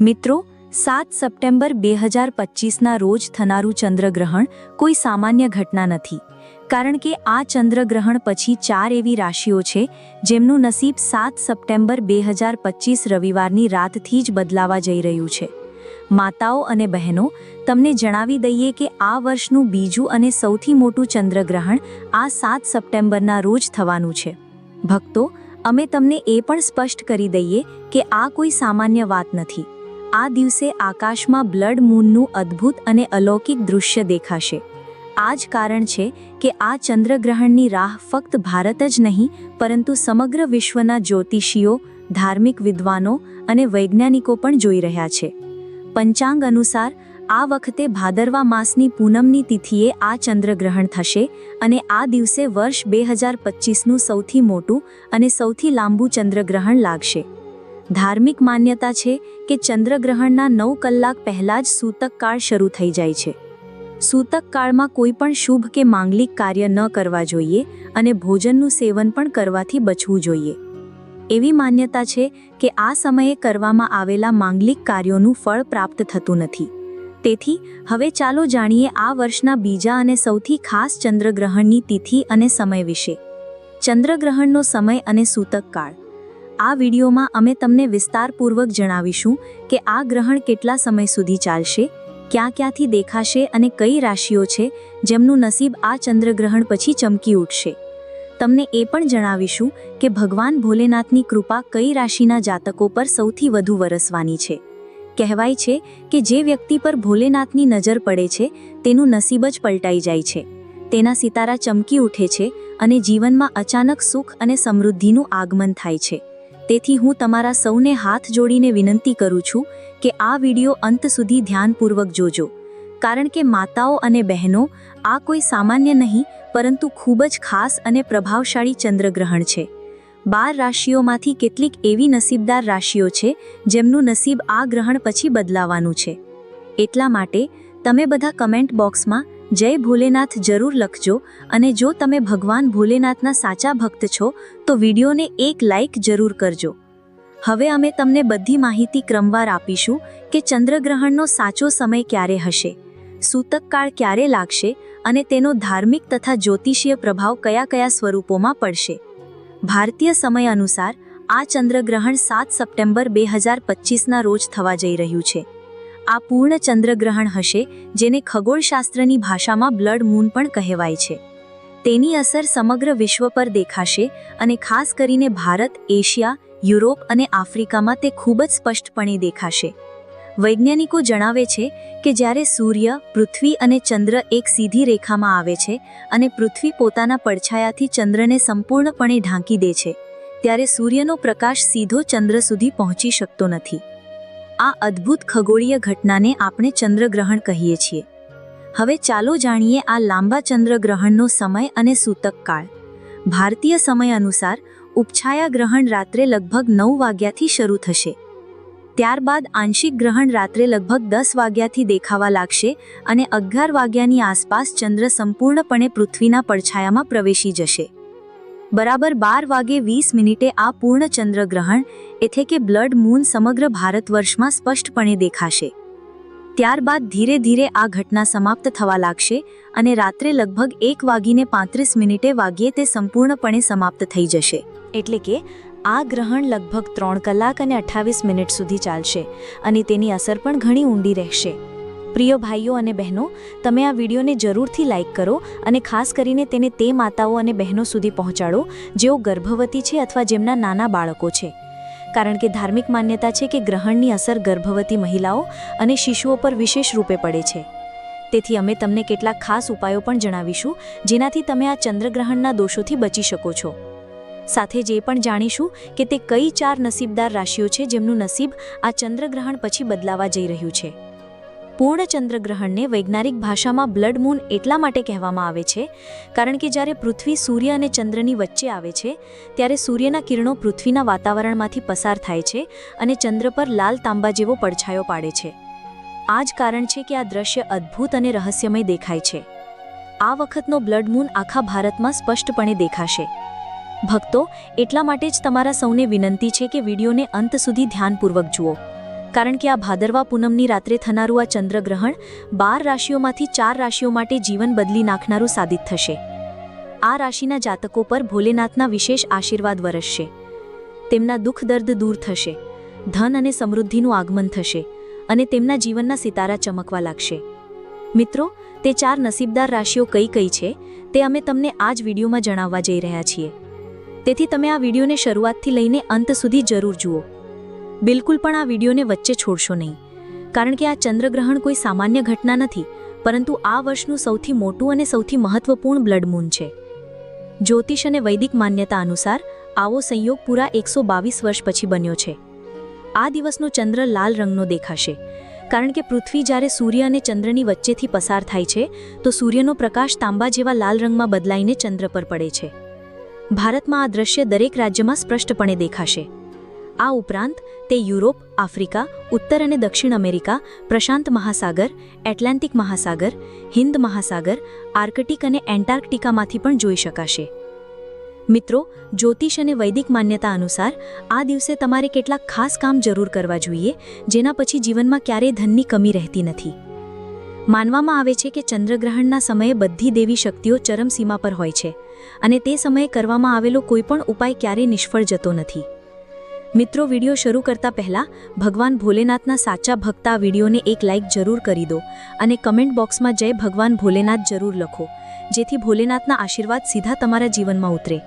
મિત્રો, સાત સપ્ટેમ્બર બે હજાર પચીસના રોજ થનારું ચંદ્રગ્રહણ કોઈ સામાન્ય ઘટના નથી. કારણ કે આ ચંદ્રગ્રહણ પછી ચાર એવી રાશિઓ છે, જેમનું નસીબ સાત સપ્ટેમ્બર બે હજાર પચીસ રવિવારની રાતથી જ બદલાવા જઈ રહ્યું છે. માતાઓ અને બહેનો, તમને જણાવી દઈએ કે આ વર્ષનું બીજું અને સૌથી મોટું ચંદ્રગ્રહણ આ સાત સપ્ટેમ્બરના રોજ થવાનું છે. ભક્તો, અમે તમને એ પણ સ્પષ્ટ કરી દઈએ કે આ કોઈ સામાન્ય વાત નથી. આ દિવસે આકાશમાં બ્લડ મૂનનું અદ્ભુત અને અલૌકિક દૃશ્ય દેખાશે. આ જ કારણ છે કે આ ચંદ્રગ્રહણની રાહ ફક્ત ભારત જ નહીં, પરંતુ સમગ્ર વિશ્વના જ્યોતિષીઓ, ધાર્મિક વિદ્વાનો અને વૈજ્ઞાનિકો પણ જોઈ રહ્યા છે. પંચાંગ અનુસાર, આ વખતે ભાદરવા માસની પૂનમની તિથિએ આ ચંદ્રગ્રહણ થશે અને આ દિવસે વર્ષ બે હજાર પચીસનું સૌથી મોટું અને સૌથી લાંબુ ચંદ્રગ્રહણ લાગશે. ધાર્મિક માન્યતા છે કે ચંદ્રગ્રહણના નવ કલાક પહેલા જ સૂતક કાળ શરૂ થઈ જાય છે. સૂતક કાળમાં કોઈ પણ શુભ કે માંગલિક કાર્ય ન કરવા જોઈએ અને ભોજનનું સેવન પણ કરવાથી બચવું જોઈએ. એવી માન્યતા છે કે આ સમયે કરવામાં આવેલા માંગલિક કાર્યોનું ફળ પ્રાપ્ત થતું નથી. તેથી, હવે ચાલો જાણીએ આ વર્ષના બીજા અને સૌથી ખાસ ચંદ્રગ્રહણની તિથિ અને સમય વિશે. ચંદ્રગ્રહણનો સમય અને સૂતક કાળ આ વિડીયોમાં અમે તમને વિસ્તારપૂર્વક જણાવીશું કે આ ગ્રહણ કેટલા સમય સુધી ચાલશે, ક્યાં ક્યાંથી દેખાશે અને કઈ રાશિઓ છે જેમનું નસીબ આ ચંદ્રગ્રહણ પછી ચમકી ઉઠશે. તમને એ પણ જણાવીશું કે ભગવાન ભોલેનાથની કૃપા કઈ રાશિના જાતકો પર સૌથી વધુ વરસવાની છે. કહેવાય છે કે જે વ્યક્તિ પર ભોલેનાથની નજર પડે છે, તેનું નસીબ જ પલટાઈ જાય છે. તેના સિતારા ચમકી ઉઠે છે અને જીવનમાં અચાનક સુખ અને સમૃદ્ધિનું આગમન થાય છે. તેથી હું તમારા સૌને હાથ જોડીને વિનંતી કરું છું કે આ વીડિયો અંત સુધી ધ્યાનપૂર્વક જોજો. કારણ કે માતાઓ અને બહેનો આ કોઈ સામાન્ય નહીં, પરંતુ ખૂબ જ ખાસ અને પ્રભાવશાળી ચંદ્રગ્રહણ છે. બાર રાશિઓમાંથી કેટલીક એવી નસીબદાર રાશિઓ છે, જેમનું નસીબ આ ગ્રહણ પછી બદલાવાનું છે. એટલા માટે તમે બધા કમેન્ટ બોક્સમાં જય ભોલેનાથ જરૂર લખજો અને જો તમે ભગવાન ભોલેનાથના સાચા ભક્ત છો, તો વિડીયોને એક લાઇક જરૂર કરજો. હવે અમે તમને બધી માહિતી ક્રમવાર આપીશું કે ચંદ્રગ્રહણનો સાચો સમય ક્યારે હશે, સૂતક કાળ ક્યારે લાગશે અને તેનો ધાર્મિક તથા જ્યોતિષીય પ્રભાવ કયા કયા સ્વરૂપોમાં પડશે. ભારતીય સમય અનુસાર આ ચંદ્રગ્રહણ સાત સપ્ટેમ્બર બે હજાર પચીસના રોજ થવા જઈ રહ્યું છે. આ પૂર્ણ ચંદ્રગ્રહણ હશે, જેને ખગોળશાસ્ત્રની ભાષામાં બ્લડ મૂન પણ કહેવાય છે. તેની અસર સમગ્ર વિશ્વ પર દેખાશે અને ખાસ કરીને ભારત, એશિયા, યુરોપ અને આફ્રિકામાં તે ખૂબ જ સ્પષ્ટપણે દેખાશે. વૈજ્ઞાનિકો જણાવે છે કે જ્યારે સૂર્ય, પૃથ્વી અને ચંદ્ર એક સીધી રેખામાં આવે છે અને પૃથ્વી પોતાના પડછાયાથી ચંદ્રને સંપૂર્ણપણે ઢાંકી દે છે, ત્યારે સૂર્યનો પ્રકાશ સીધો ચંદ્ર સુધી પહોંચી શકતો નથી. આ અદ્ભુત ખગોળીય ઘટનાને આપણે ચંદ્રગ્રહણ કહીએ છીએ. હવે ચાલો જાણીએ આ લાંબા ચંદ્રગ્રહણનો સમય અને સૂતક કાળ. ભારતીય સમય અનુસાર, ઉપછાયા ગ્રહણ રાત્રે લગભગ નવ વાગ્યાથી શરૂ થશે. ત્યારબાદ આંશિક ગ્રહણ રાત્રે લગભગ દસ વાગ્યાથી દેખાવા લાગશે અને અગિયાર વાગ્યાની આસપાસ ચંદ્ર સંપૂર્ણપણે પૃથ્વીના પડછાયામાં પ્રવેશી જશે. બરાબર બાર વાગે વીસ મિનિટે આ પૂર્ણ ચંદ્રગ્રહણ એટલે કે બ્લડ મૂન સમગ્ર ભારત વર્ષમાં સ્પષ્ટપણે દેખાશે. ત્યારબાદ ધીરે ધીરે આ ઘટના સમાપ્ત થવા લાગશે અને રાત્રે લગભગ એક વાગીને પાંત્રીસ મિનિટે વાગ્યે તે સંપૂર્ણપણે સમાપ્ત થઈ જશે. એટલે કે આ ગ્રહણ લગભગ ત્રણ કલાક અને અઠ્ઠાવીસ મિનિટ સુધી ચાલશે અને તેની અસર પણ ઘણી ઊંડી રહેશે. પ્રિય ભાઈઓ અને બહેનો, તમે આ વિડીયોને જરૂરથી લાઇક કરો અને ખાસ કરીને તેને તે માતાઓ અને બહેનો સુધી પહોંચાડો જેઓ ગર્ભવતી છે અથવા જેમના નાના બાળકો છે. કારણ કે ધાર્મિક માન્યતા છે કે ગ્રહણની અસર ગર્ભવતી મહિલાઓ અને શિશુઓ પર વિશેષ રૂપે પડે છે. તેથી અમે તમને કેટલાક ખાસ ઉપાયો પણ જણાવીશું, જેનાથી તમે આ ચંદ્રગ્રહણના દોષોથી બચી શકો છો. સાથે જે પણ જાણીશું કે તે કઈ ચાર નસીબદાર રાશિઓ છે જેમનું નસીબ આ ચંદ્રગ્રહણ પછી બદલાવા જઈ રહ્યું છે. પૂર્ણ ચંદ્રગ્રહણને વૈજ્ઞાનિક ભાષામાં બ્લડ મૂન એટલા માટે કહેવામાં આવે છે, કારણ કે જ્યારે પૃથ્વી સૂર્ય અને ચંદ્રની વચ્ચે આવે છે, ત્યારે સૂર્યના કિરણો પૃથ્વીના વાતાવરણમાંથી પસાર થાય છે અને ચંદ્ર પર લાલ તાંબા જેવો પડછાયો પાડે છે. આ જ કારણ છે કે આ દ્રશ્ય અદ્ભુત અને રહસ્યમય દેખાય છે. આ વખતનો બ્લડ મૂન આખા ભારતમાં સ્પષ્ટપણે દેખાશે. ભક્તો, એટલા માટે જ તમારા સૌને વિનંતી છે કે વિડીયોને અંત સુધી ધ્યાનપૂર્વક જુઓ. કારણ કે આ ભાદરવા પૂનમની રાત્રે થનારું આ ચંદ્રગ્રહણ બાર રાશિઓમાંથી ચાર રાશિઓ માટે જીવન બદલી નાખનારું સાબિત થશે. આ રાશિના જાતકો પર ભોલેનાથના વિશેષ આશીર્વાદ વરસશે. તેમના દુઃખ દર્દ દૂર થશે. ધન અને સમૃદ્ધિનું આગમન થશે અને તેમના જીવનના સિતારા ચમકવા લાગશે. મિત્રો, તે ચાર નસીબદાર રાશિઓ કઈ કઈ છે તે અમે તમને આ જ વિડીયોમાં જણાવવા જઈ રહ્યા છીએ. તેથી તમે આ વિડીયોને શરૂઆતથી લઈને અંત સુધી જરૂર જુઓ. બિલકુલ પણ આ વિડીયોને વચ્ચે છોડશો નહીં. કારણ કે આ ચંદ્રગ્રહણ કોઈ સામાન્ય ઘટના નથી, પરંતુ આ વર્ષનું સૌથી મોટું અને સૌથી મહત્વપૂર્ણ બ્લડ મૂન છે. જ્યોતિષ અને વૈદિક માન્યતા અનુસાર, આવો સંયોગ પૂરા એકસો બાવીસ વર્ષ પછી બન્યો છે. આ દિવસનો ચંદ્ર લાલ રંગનો દેખાશે. કારણ કે પૃથ્વી જ્યારે સૂર્ય અને ચંદ્રની વચ્ચેથી પસાર થાય છે, તો સૂર્યનો પ્રકાશ તાંબા જેવા લાલ રંગમાં બદલાઈને ચંદ્ર પર પડે છે. ભારતમાં આ દ્રશ્ય દરેક રાજ્યમાં સ્પષ્ટપણે દેખાશે. આ ઉપરાંત તે યુરોપ, આફ્રિકા, ઉત્તર અને દક્ષિણ અમેરિકા, પ્રશાંત મહાસાગર, એટલાન્ટિક મહાસાગર હિન્દ મહાસાગર, આર્કટિક અને એન્ટાર્કટિકામાંથી પણ જોઈ શકાશે. મિત્રો, જ્યોતિષ અને વૈદિક માન્યતા અનુસાર આ દિવસે તમારે કેટલાક ખાસ કામ જરૂર કરવા જોઈએ, જેના પછી જીવનમાં ક્યારેય ધનની કમી રહેતી નથી. માનવામાં આવે છે કે ચંદ્રગ્રહણના સમયે બધી દેવી શક્તિઓ ચરમસીમા પર હોય છે, અને તે સમયે કરવામાં આવેલો કોઈપણ ઉપાય ક્યારેય નિષ્ફળ જતો નથી. મિત્રો, વીડિયો શરૂ કરતા પહેલા ભગવાન ભોલેનાથના સાચા ભક્ત આ વિડીયોને એક લાઇક જરૂર કરી દો અને કમેન્ટ બોક્સમાં જય ભગવાન ભોલેનાથ જરૂર લખો, જેથી ભોલેનાથના આશીર્વાદ સીધા તમારા જીવનમાં ઉતરે.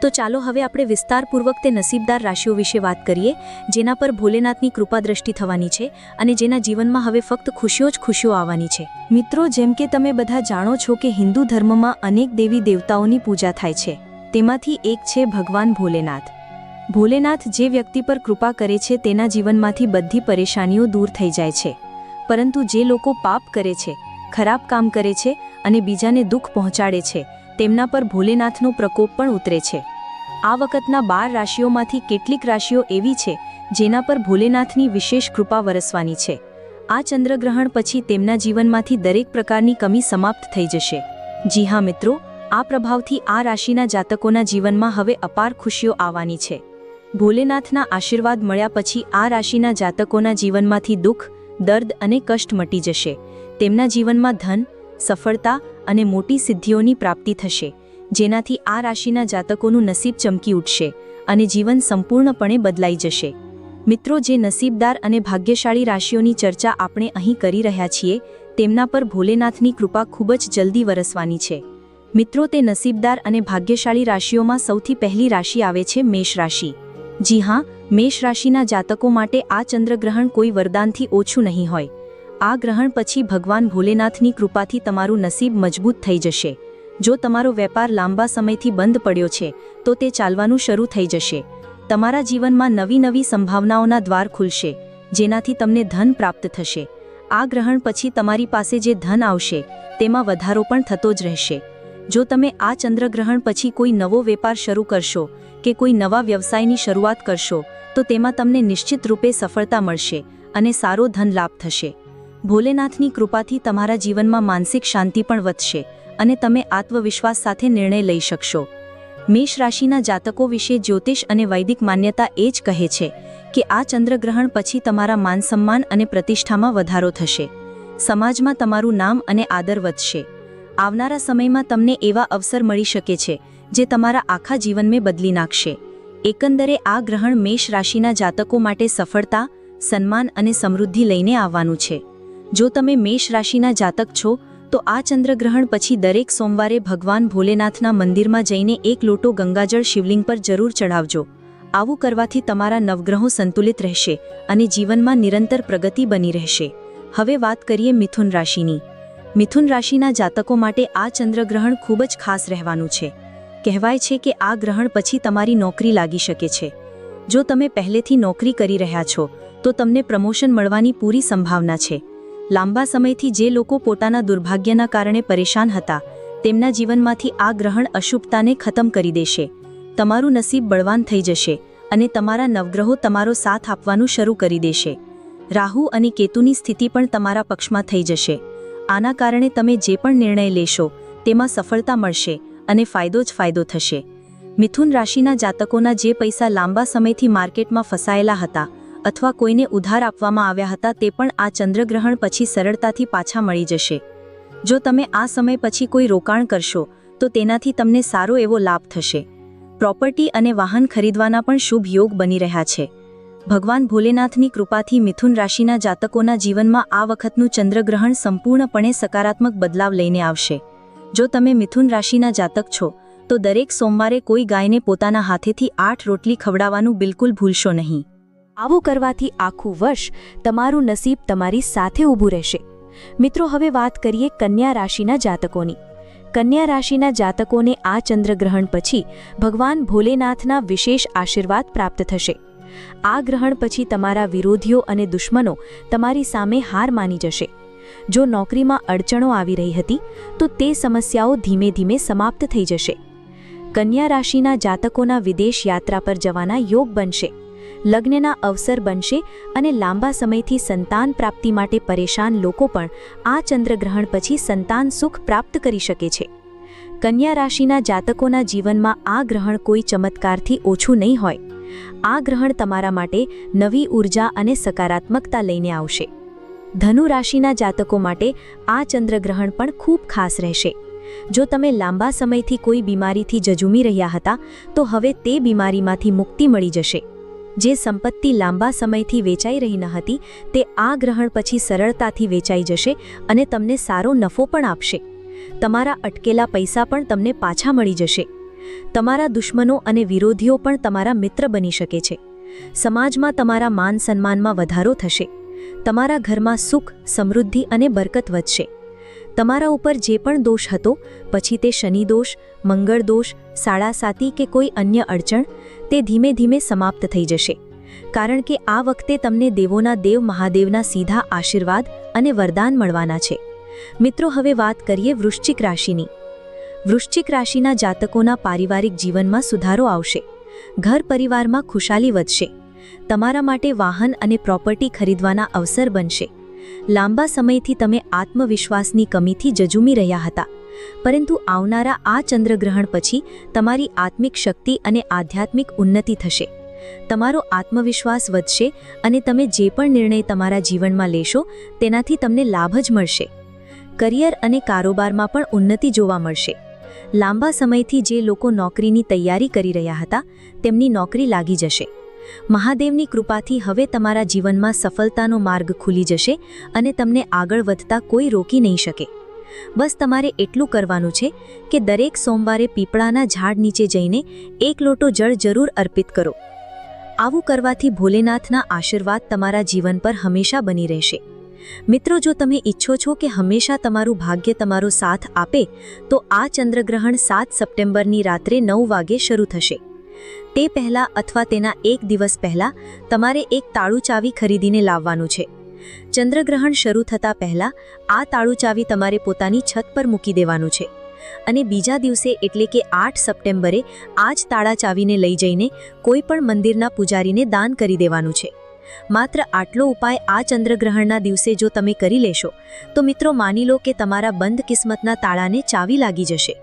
તો ચાલો હવે આપણે વિસ્તારપૂર્વક તે નસીબદાર રાશિઓ વિશે વાત કરીએ, જેના પર ભોલેનાથની કૃપા દ્રષ્ટિ થવાની છે અને જેના જીવનમાં હવે ફક્ત ખુશીઓ જ ખુશીઓ આવવાની છે. મિત્રો, જેમ કે તમે બધા જાણો છો કે હિન્દુ ધર્મમાં અનેક દેવી દેવતાઓની પૂજા થાય છે. તેમાંથી એક છે ભગવાન ભોલેનાથ. ભોલેનાથ જે વ્યક્તિ પર કૃપા કરે છે તેના જીવનમાંથી બધી પરેશાનીઓ દૂર થઈ જાય છે. પરંતુ જે લોકો પાપ કરે છે, ખરાબ કામ કરે છે અને બીજાને દુઃખ પહોંચાડે છે, તેમના પર ભોલેનાથનો પ્રકોપ પણ ઉતરે છે. આ વખતના બાર રાશિઓમાંથી કેટલીક રાશિઓ એવી છે, જેના પર ભોલેનાથની વિશેષ કૃપા વરસવાની છે. આ ચંદ્રગ્રહણ પછી તેમના જીવનમાંથી દરેક પ્રકારની કમી સમાપ્ત થઈ જશે. જી હા મિત્રો, આ પ્રભાવથી આ રાશિના જાતકોના જીવનમાં હવે અપાર ખુશીઓ આવવાની છે. ભોલેનાથના આશીર્વાદ મળ્યા પછી આ રાશિના જાતકોના જીવનમાંથી દુઃખ, દર્દ અને કષ્ટ મટી જશે. તેમના જીવનમાં ધન, સફળતા અને મોટી સિદ્ધિઓની પ્રાપ્તિ થશે, જેનાથી આ રાશિના જાતકોનું નસીબ ચમકી ઉઠશે અને જીવન સંપૂર્ણપણે બદલાઈ જશે. મિત્રો, જે નસીબદાર અને ભાગ્યશાળી રાશિઓની ચર્ચા આપણે અહીં કરી રહ્યા છીએ, તેમના પર ભોલેનાથની કૃપા ખૂબ જ જલ્દી વરસવાની છે. મિત્રો, તે નસીબદાર અને ભાગ્યશાળી રાશિઓમાં સૌથી પહેલી રાશિ આવે છે મેષ રાશિ જી હા, મેષ રાશિના જાતકો માટે આ ચંદ્રગ્રહણ કોઈ વરદાનથી ઓછું નહીં હોય. આ ગ્રહણ પછી ભગવાન ભોલેનાથની કૃપાથી તમારું નસીબ મજબૂત થઈ જશે. જો તમારો વેપાર લાંબા સમયથી બંધ પડ્યો છે, તો તે ચાલવાનું શરૂ થઈ જશે. તમારા જીવનમાં નવી નવી સંભાવનાઓના દ્વાર ખુલશે, જેનાથી તમને ધન પ્રાપ્ત થશે. આ ગ્રહણ પછી તમારી પાસે જે ધન આવશે, તેમાં વધારો પણ થતો જ રહેશે. જો તમે આ ચંદ્રગ્રહણ પછી કોઈ નવો વેપાર શરૂ કરશો કે કોઈ નવા વ્યવસાયની શરૂઆત કરશો, તો તેમાં તમને નિશ્ચિત રૂપે સફળતા મળશે અને સારો ધન લાભ થશે. ભોલેનાથની કૃપાથી તમારા જીવનમાં માનસિક શાંતિ પણ વધશે અને તમે આત્મવિશ્વાસ સાથે નિર્ણય લઈ શકશો. મેષ રાશિના જાતકો વિશે જ્યોતિષ અને વૈદિક માન્યતા એ જ કહે છે કે આ ચંદ્રગ્રહણ પછી તમારા માનસન્માન અને પ્રતિષ્ઠામાં વધારો થશે. સમાજમાં તમારું નામ અને આદર વધશે. આવનારા સમયમાં તમને એવા અવસર મળી શકે છે, જે તમારા આખા જીવનને બદલી નાખશે. એકંદરે આ ગ્રહણ મેષ રાશિના જાતકો માટે સફળતા, સન્માન અને સમૃદ્ધિ લઈને આવવાનું છે. જો તમે મેષ રાશિના જાતક છો, તો આ ચંદ્રગ્રહણ પછી દરેક સોમવારે ભગવાન ભોલેનાથના મંદિરમાં જઈને એક લોટો ગંગાજળ શિવલિંગ પર જરૂર ચઢાવજો. આવું કરવાથી તમારા નવગ્રહો સંતુલિત રહેશે અને જીવનમાં નિરંતર પ્રગતિ બની રહેશે. હવે વાત કરીએ મિથુન રાશિની. મિથુન રાશિના જાતકો માટે આ ચંદ્રગ્રહણ ખૂબ જ ખાસ રહેવાનું છે. કહેવાય છે કે આ ગ્રહણ પછી તમારી નોકરી લાગી શકે છે. જો તમે પહેલેથી નોકરી કરી રહ્યા છો, તો તમને પ્રમોશન મળવાની પૂરી સંભાવના છે. લાંબા સમયથી જે લોકો પોતાના દુર્ભાગ્યના કારણે પરેશાન હતા, તેમના જીવનમાંથી આ ગ્રહણ અશુભતાને ખતમ કરી દેશે. તમારું નસીબ બળવાન થઈ જશે અને તમારા નવગ્રહો તમારો સાથ આપવાનું શરૂ કરી દેશે. રાહુ અને કેતુની સ્થિતિ પણ તમારા પક્ષમાં થઈ જશે. આના કારણે તમે જે પણ નિર્ણય લેશો, તેમાં સફળતા મળશે અને ફાયદો જ ફાયદો થશે. મિથુન રાશિના જાતકોના જે પૈસા લાંબા સમયથી માર્કેટમાં ફસાયેલા હતા અથવા કોઈને ઉધાર આપવામાં આવ્યા હતા તે પણ આ ચંદ્રગ્રહણ પછી સરળતાથી પાછા મળી જશે. જો તમે આ સમય પછી કોઈ રોકાણ કરશો, તો તેનાથી તમને સારો એવો લાભ થશે. પ્રોપર્ટી અને વાહન ખરીદવાના પણ શુભ યોગ બની રહ્યા છે. ભગવાન ભોલેનાથની કૃપાથી મિથુન રાશિના જાતકોના જીવનમાં આ વખતનું ચંદ્રગ્રહણ સંપૂર્ણપણે સકારાત્મક બદલાવ લઈને આવશે. જો તમે મિથુન રાશિના જાતક છો, તો દરેક સોમવારે કોઈ ગાયને પોતાના હાથેથી આઠ રોટલી ખવડાવવાનું બિલકુલ ભૂલશો નહીં. આવું કરવાથી આખું વર્ષ તમારું નસીબ તમારી સાથે ઊભું રહેશે. મિત્રો, હવે વાત કરીએ કન્યા રાશિના જાતકોની. કન્યા રાશિના જાતકોને આ ચંદ્રગ્રહણ પછી ભગવાન ભોલેનાથના વિશેષ આશીર્વાદ પ્રાપ્ત થશે. આ ગ્રહણ પછી તમારા વિરોધીઓ અને દુશ્મનો તમારી સામે હાર માની જશે. જો નોકરીમાં અડચણો આવી રહી હતી, તો તે સમસ્યાઓ ધીમે ધીમે સમાપ્ત થઈ જશે. કન્યા રાશિના જાતકોના વિદેશ યાત્રા પર જવાના યોગ બનશે. લગ્નના અવસર બનશે અને લાંબા સમયથી સંતાન પ્રાપ્તિ માટે પરેશાન લોકો પણ આ ચંદ્રગ્રહણ પછી સંતાન સુખ પ્રાપ્ત કરી શકે છે. કન્યા રાશિના જાતકોના જીવનમાં આ ગ્રહણ કોઈ ચમત્કારથી ઓછું નહીં હોય. આ ગ્રહણ તમારા માટે નવી ઊર્જા અને સકારાત્મકતા લઈને આવશે. ધનુ રાશિના જાતકો માટે આ ચંદ્રગ્રહણ પણ ખૂબ ખાસ રહેશે. જો તમે લાંબા સમયથી કોઈ બીમારીથી જજુમી રહ્યા હતા, તો હવે તે બીમારીમાંથી મુક્તિ મળી જશે. જે સંપત્તિ લાંબા સમયથી વેચાઈ રહી ન હતી, તે આ ગ્રહણ પછી સરળતાથી વેચાઈ જશે અને તમને સારો નફો પણ આપશે. તમારા અટકેલા પૈસા પણ તમને પાછા મળી જશે. તમારા દુશ્મનો અને વિરોધીઓ પણ તમારા મિત્ર બની શકે છે. સમાજમાં તમારા માન સન્માનમાં વધારો થશે. તમારા ઘરમાં સુખ, સમૃદ્ધિ અને બરકત વધશે. તમારા ઉપર જે પણ દોષ હતો, પછી તે શનિ દોષ, મંગળ દોષ સાડાસાતી કે કોઈ અન્ય અડચણ, તે ધીમે ધીમે સમાપ્ત થઈ જશે. કારણ કે આ વખતે તમને દેવોના દેવ મહાદેવના સીધા આશીર્વાદ અને વરદાન મળવાના છે. મિત્રો, હવે વાત કરીએ વૃશ્ચિક રાશિની. વૃશ્ચિક રાશિના જાતકોના પારિવારિક જીવનમાં સુધારો આવશે. ઘર પરિવારમાં ખુશાલી વધશે. તમારા માટે વાહન અને પ્રોપર્ટી ખરીદવાના અવસર બનશે. લાંબા સમયથી તમે આત્મવિશ્વાસની કમીથી જજુમી રહ્યા હતા. પરંતુ આવનારા આ ચંદ્રગ્રહણ પછી તમારી આત્મિક શક્તિ અને આધ્યાત્મિક ઉન્નતિ થશે. તમારો આત્મવિશ્વાસ વધશે અને તમે જે પણ નિર્ણય તમારા જીવનમાં લેશો, તેનાથી તમને લાભ જ મળશે. કરિયર અને કારોબારમાં પણ ઉન્નતિ જોવા મળશે. લાંબા સમયથી જે લોકો નોકરીની તૈયારી કરી રહ્યા હતા, તેમની નોકરી લાગી જશે. મહાદેવની કૃપાથી હવે તમારા જીવનમાં સફળતાનો માર્ગ ખુલી જશે અને તમને આગળ વધતા કોઈ રોકી નહીં શકે. બસ તમારે એટલું કરવાનું છે કે દરેક સોમવારે પીપળાના ઝાડ નીચે જઈને એક લોટો જળ જરૂર અર્પિત કરો. આવું કરવાથી ભોલેનાથના આશીર્વાદ તમારા જીવન પર હંમેશા બની રહેશે. મિત્રો, જો તમે ઈચ્છો છો કે હંમેશા તમારું ભાગ્ય તમારો સાથ આપે, તો આ ચંદ્રગ્રહણ સાત સપ્ટેમ્બરની રાત્રે નવ વાગે શરૂ થશે. તે પહેલા અથવા તેના એક દિવસ પહેલા તમારે એક તાળું ચાવી ખરીદીને લાવવાનું છે. ચંદ્રગ્રહણ શરૂ થતાં પહેલા આ તાળું ચાવી તમારે પોતાની છત પર મૂકી દેવાનું છે. અને બીજા દિવસે એટલે કે આઠ સપ્ટેમ્બરે આ જ તાળા ચાવીને લઈ જઈને કોઈ પણ મંદિરના પૂજારીને દાન કરી દેવાનું છે. માત્ર આટલો ઉપાય આ ચંદ્રગ્રહણના દિવસે જો તમે કરી લેશો, તો મિત્રો માની લો કે તમારા બંધ કિસ્મતના તાળાને ચાવી લાગી જશે.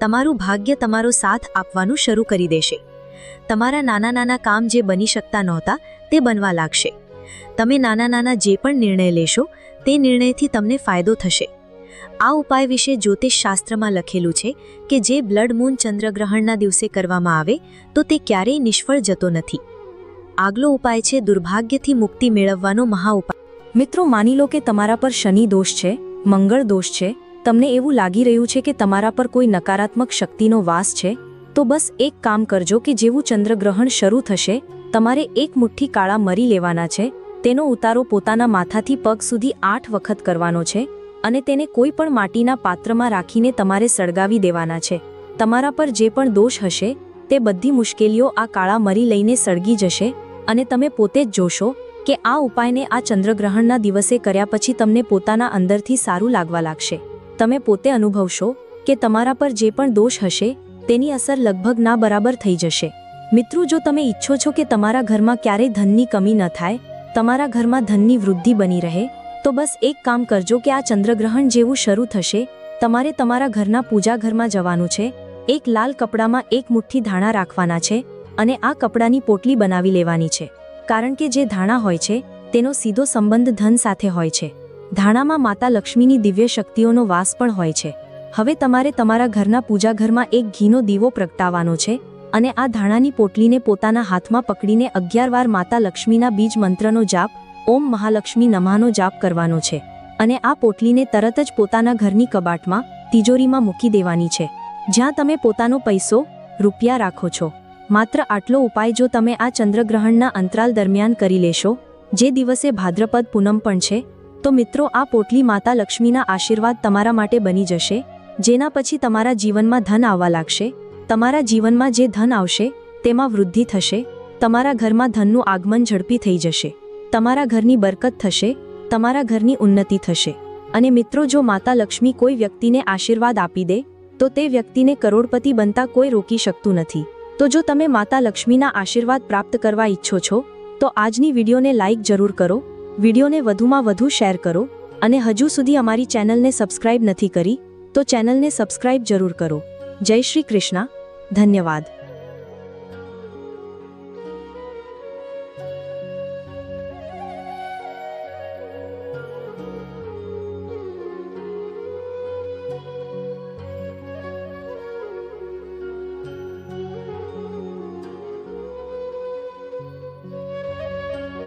તમારું ભાગ્ય તમારો સાથ આપવાનું શરૂ કરી દેશે. તમારા નાના નાના કામ જે બની શકતા નહોતા, તે બનવા લાગશે. તમે નાના નાના જે પણ નિર્ણય લેશો, તે નિર્ણયથી તમને ફાયદો થશે. આ ઉપાય વિશે જ્યોતિષ શાસ્ત્રમાં લખેલું છે કે જે બ્લડ મૂન ચંદ્રગ્રહણના દિવસે કરવામાં આવે, તો તે ક્યારેય નિષ્ફળ જતો નથી. આગલો ઉપાય છે દુર્ભાગ્યથી મુક્તિ મેળવવાનો મહા ઉપાય. મિત્રો, માની લો કે તમારા પર શનિ દોષ છે, મંગળ દોષ છે, તમને એવું લાગી રહ્યું છે કે તમારા પર કોઈ નકારાત્મક શક્તિનો વાસ છે, તો બસ એક કામ કરજો કે જેવું ચંદ્રગ્રહણ શરૂ થશે, તમારે એક મુઠ્ઠી કાળા મરી લેવાના છે, તેનો ઉતારો પોતાના માથાથી પગ સુધી આઠ વખત કરવાનો છે, અને તેને કોઈ પણ માટીના પાત્રમાં રાખીને તમારે સળગાવી દેવાના છે. તમારા પર જે પણ દોષ હશે, તે બધી મુશ્કેલીઓ આ કાળા મરી લઈને સળગી જશે અને તમે પોતે જ જોશો કે આ ઉપાયને આ ચંદ્રગ્રહણના દિવસે કર્યા પછી તમને પોતાના અંદરથી સારું લાગવા લાગશે. તમે પોતે અનુભવશો કે તમારા પર જે પણ દોષ હશે, તેની અસર લગભગ ના બરાબર થઈ જશે. મિત્રો, જો તમે ઈચ્છો છો કે તમારા ઘરમાં ક્યારેય ધનની કમી ન થાય, તમારા ઘરમાં ધનની વૃદ્ધિ બની રહે, તો બસ એક કામ કરજો કે આ ચંદ્રગ્રહણ જેવું શરૂ થશે, તમારે તમારા ઘરના પૂજા ઘરમાં જવાનું છે, એક લાલ કપડામાં એક મુઠ્ઠી ધાણા રાખવાના છે અને આ કપડાની પોટલી બનાવી લેવાની છે. કારણ કે જે ધાણા હોય છે, તેનો સીધો સંબંધ ધન સાથે હોય છે. ધાણામાં માતા લક્ષ્મીની દિવ્ય શક્તિઓનો વાસ પણ હોય છે. હવે તમારે તમારા ઘરના પૂજા ઘરમાં એક ઘીનો દીવો પ્રગટાવવાનો છે અને આ ધાણાની પોટલીને પોતાના હાથમાં પકડીને અગિયાર વાર માતા લક્ષ્મીના બીજ મંત્રનો જાપ, ઓમ મહાલક્ષ્મી નમાનો જાપ કરવાનો છે. અને આ પોટલીને તરત જ પોતાના ઘરની કબાટમાં, તિજોરીમાં મૂકી દેવાની છે. જ્યાં તમે પોતાનો પૈસો, રૂપિયા રાખો છો. માત્ર આટલો ઉપાય જો તમે આ ચંદ્રગ્રહણના અંતરાલ દરમિયાન કરી લેશો, જે દિવસે ભાદ્રપદ પૂનમ પણ છે, તો મિત્રો આ પોટલી માતા લક્ષ્મીના આશીર્વાદ તમારા માટે બની જશે, જેના પછી તમારા જીવનમાં ધન આવવા લાગશે, તમારા જીવનમાં જે ધન આવશે, તેમાં વૃદ્ધિ થશે, તમારા ઘરમાં ધનનું આગમન ઝડપી થઈ જશે, તમારા ઘરની બરકત થશે, તમારા ઘરની ઉન્નતિ થશે. અને મિત્રો જો માતા લક્ષ્મી કોઈ વ્યક્તિને આશીર્વાદ આપી દે, તો તે વ્યક્તિને કરોડપતિ બનતા કોઈ રોકી શકતું નથી. તો જો તમે માતા લક્ષ્મીના આશીર્વાદ પ્રાપ્ત કરવા ઈચ્છો છો, તો આજની વિડીયોને લાઇક જરૂર કરો, વિડીયોને વધુમાં વધુ શેર કરો, અને હજુ સુધી અમારી ચેનલને સબસ્ક્રાઇબ નથી કરી, તો ચેનલને સબસ્ક્રાઇબ જરૂર કરો. જય શ્રી કૃષ્ણ. ધન્યવાદ.